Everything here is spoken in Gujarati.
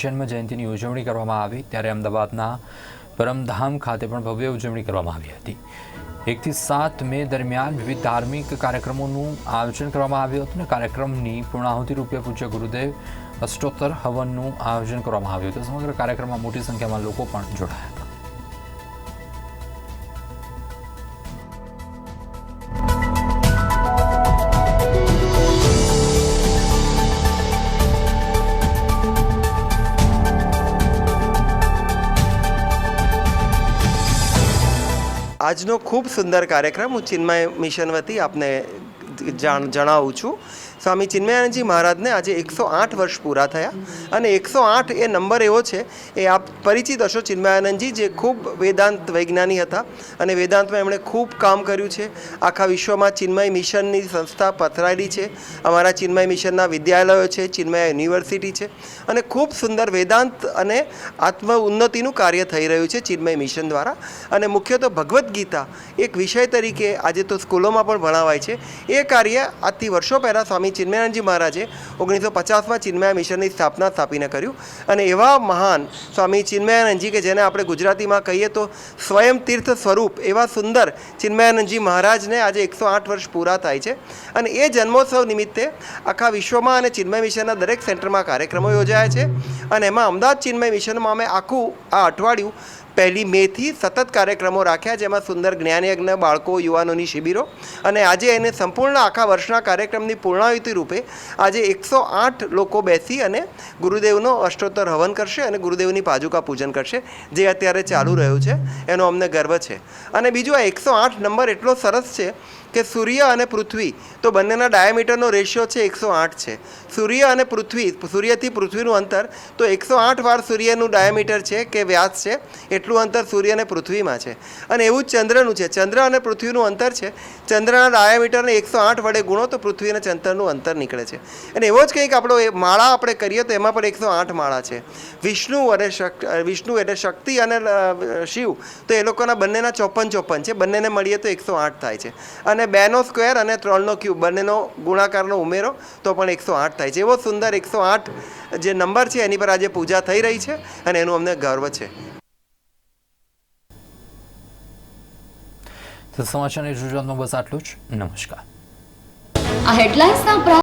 જન્મ જયંતિની ઉજવણી કરવામાં આવી ત્યારે અમદાવાદના પરમધામ ખાતે પણ ભવ્ય ઉજવણી કરવામાં આવી હતી. એકથી સાત મે દરમિયાન વિવિધ ધાર્મિક કાર્યક્રમોનું આયોજન કરવામાં આવ્યું હતું અને કાર્યક્રમની પૂર્ણાહુતિ રૂપે પૂજ્ય ગુરુદેવ અષ્ટોત્તર હવનનું આયોજન કરવામાં આવ્યું હતું. સમગ્ર કાર્યક્રમમાં મોટી સંખ્યામાં લોકો પણ જોડાયા. આજનો ખૂબ સુંદર કાર્યક્રમ હું ચિન્મય મિશન વતી આપને જણાવું છું. સ્વામી ચિન્મયાનંદજી મહારાજને આજે એકસો આઠ વર્ષ પૂરા થયા અને એકસો આઠ એ નંબર એવો છે, એ આપ પરિચિત હશો ચિન્મયાનંદજી, જે ખૂબ વેદાંત વૈજ્ઞાની હતા અને વેદાંતમાં એમણે ખૂબ કામ કર્યું છે. આખા વિશ્વમાં ચિન્મય મિશનની સંસ્થા પથરાયેલી છે. અમારા ચિન્મય મિશનના વિદ્યાલયો છે, ચિન્મય યુનિવર્સિટી છે અને ખૂબ સુંદર વેદાંત અને આત્મ ઉન્નતિનું કાર્ય થઈ રહ્યું છે ચિન્મય મિશન દ્વારા. અને મુખ્ય તો ભગવદ્ ગીતા એક વિષય તરીકે આજે તો સ્કૂલોમાં પણ ભણાવાય છે. એ કાર્ય આજથી વર્ષો પહેલાં સ્વામી ચિન્મયાનંદજી મહારાજે ઓગણીસો પચાસમાં ચિન્મયા મિશનની સ્થાપના સ્થાપીને કર્યું. અને એવા મહાન સ્વામી ચિન્મયાનંદજી કે જેને આપણે ગુજરાતીમાં કહીએ તો સ્વયં તીર્થ સ્વરૂપ એવા સુંદર ચિન્મયાનંદજી મહારાજને આજે એકસો આઠ વર્ષ પૂરા થાય છે. અને એ જન્મોત્સવ નિમિત્તે આખા વિશ્વમાં અને ચિન્મય મિશનના દરેક સેન્ટરમાં કાર્યક્રમો યોજાયા છે. અને એમાં અમદાવાદ ચિન્મય મિશનમાં અમે આખું આ અઠવાડિયું પહેલી મેથી સતત કાર્યક્રમો રાખ્યા, જેમાં સુંદર જ્ઞાનયજ્ઞ, બાળકો, યુવાનોની શિબિરો અને આજે એને સંપૂર્ણ આખા વર્ષના કાર્યક્રમની પૂર્ણાહુતિ રૂપે આજે એકસો આઠ લોકો બેસી અને ગુરુદેવનો અષ્ટોત્તર હવન કરશે અને ગુરુદેવની પાજુકા પૂજન કરશે, જે અત્યારે ચાલુ રહ્યું છે. એનો અમને ગર્વ છે. અને બીજું આ એકસો આઠ નંબર એટલો સરસ છે કે સૂર્ય અને પૃથ્વી, તો બંનેના ડાયામીટરનો રેશિયો છે એકસો આઠ છે. સૂર્ય અને પૃથ્વી, સૂર્યથી પૃથ્વીનું અંતર, તો એકસો આઠ વાર સૂર્યનું ડાયામીટર છે કે વ્યાસ છે, એટલું અંતર સૂર્ય અને પૃથ્વીમાં છે. અને એવું જ ચંદ્રનું છે. ચંદ્ર અને પૃથ્વીનું અંતર છે. ચંદ્રના ડાયામીટરને એકસો આઠ વડે ગુણો, તો પૃથ્વી અને ચંદ્રનું અંતર નીકળે છે. અને એવો જ કંઈક આપણો એ માળા આપણે કરીએ, તો એમાં પણ એકસો આઠ માળા છે. વિષ્ણુ અને વિષ્ણુ એટલે શક્તિ અને શિવ, તો એ લોકોના બંનેના ચોપન ચોપન છે. બંનેને મળીએ તો એકસો આઠ થાય છે. અને બેનો સ્ક્વેર અને ત્રણનો ક્યુબ. બંનેનો ગુણાકારનો ઉમેરો તો પણ એકસો આઠ થાય છે. એવો સુંદર એકસો આઠ જે નંબર છે એની પર આજે પૂજા થઈ રહી છે અને એનું અમને ગર્વ છે. તો સમાચારની રજૂઆતમાં બસ આટલું જ. નમસ્કાર. આ હેડલાઇન્સના